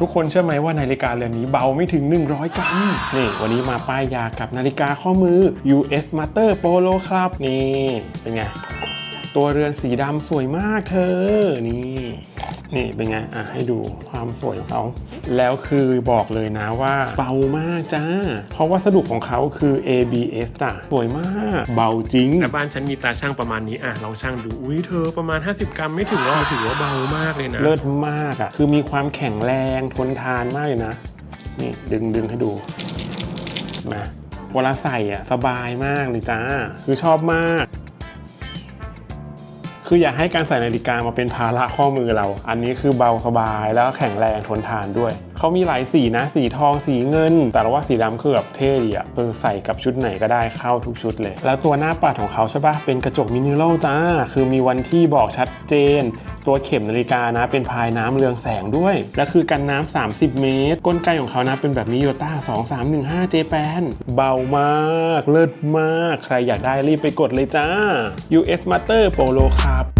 ทุกคนเชื่อไหมว่านาฬิกาเรือนนี้เบาไม่ถึง 100 กรัม นี่วันนี้มาป้ายยากับนาฬิกาข้อมือ US Master Polo ครับนี่ เป็นไง ตัวเรือนสีดำสวยมากเธอ นี่ นี่เป็นไง อะ ให้ดูความสวยของเขา แล้วคือบอกเลยนะว่าเบามากจ้า เพราะวัสดุของเขาคือ ABS จ้ะ สวยมาก เบาจริงแต่บ้านฉันมีตาช่างประมาณนี้ อะ ลองช่างดู อุ้ยเธอประมาณ 50 กรัมไม่ถึงหรอกถือว่าเบามากเลยนะ เลิศมากอะ คือมีความแข็งแรงทนทานมากเลยนะ นี่ดึงดึงให้ดู มาเวลาใส่อะสบายมากเลยจ้า คือชอบมาก คืออย่าให้การใส่นาฬิกามาเป็นภาระข้อมือเรา อันนี้คือเบาสบายแล้วก็แข็งแรงทนทานด้วย เขามีหลายสีนะ สีทอง สีเงิน แต่ว่าสีดำคือแบบเท่ดีอะเออใส่กับชุดไหนก็ได้เข้าทุกชุดเลย แล้วตัวหน้าปัดของเขาใช่ปะเป็นกระจกมินิโลจ้า คือมีวันที่บอกชัดเจน ตัวเข็มนาฬิกานะเป็นพายน้ำเรืองแสงด้วย และคือกันน้ำ30 เมตรก้นไกของเขานะเป็นแบบมิโยต้า2315เจแปนเบามาก เลิศมาก ใครอยากได้รีบไปกดเลยจ้า US Master Polo ครับ